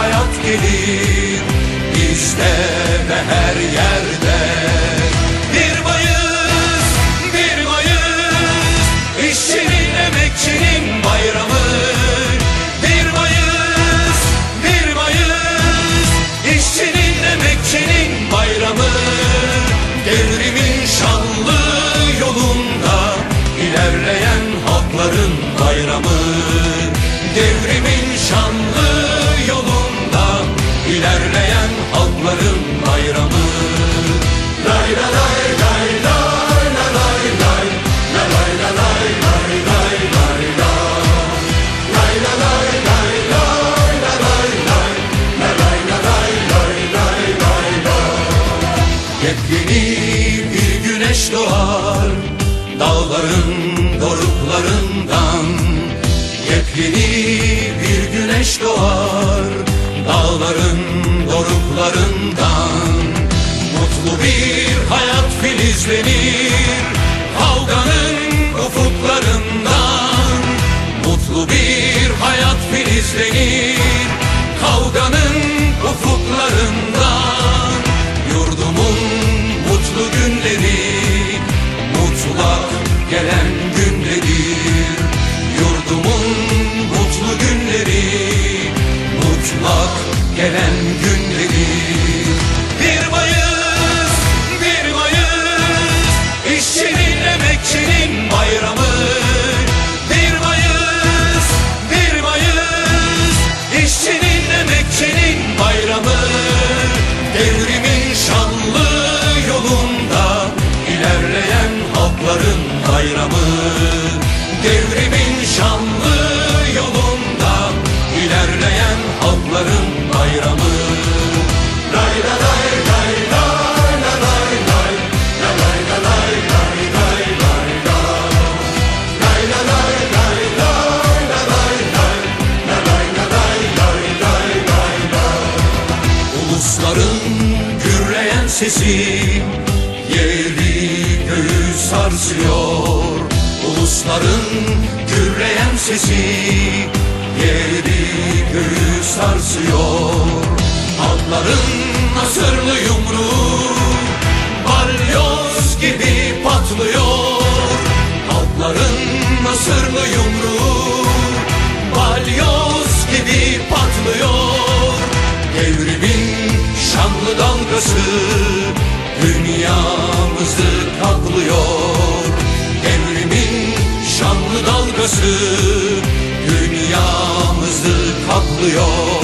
Hayat gelir bizde ve her yerde. Halkların bayramı. Lay la lay lay la bir güneş doğar dağların doruklarından Yepyeni bir güneş doğar dağların doruklarından. Mutlu bir hayat filizlenir kavganın mutlak gelen Bir halkların bayramı Lay la lay lay lay la lay lay la lay la lay lay lay lay la Lay la lay lay lay la lay lay la lay la lay lay lay lay la Ulusların gürleyen sesi yeri göğü sarsıyor Ulusların gürleyen sesi yeri göğü sarsıyor. Halkların nasırlı yumruğu balyoz gibi patlıyor. Halkların nasırlı yumruğu balyoz gibi patlıyor. Devrimin şanlı dalgası dünyamızı kaplıyor. Devrimin şanlı dalgası kaplıyor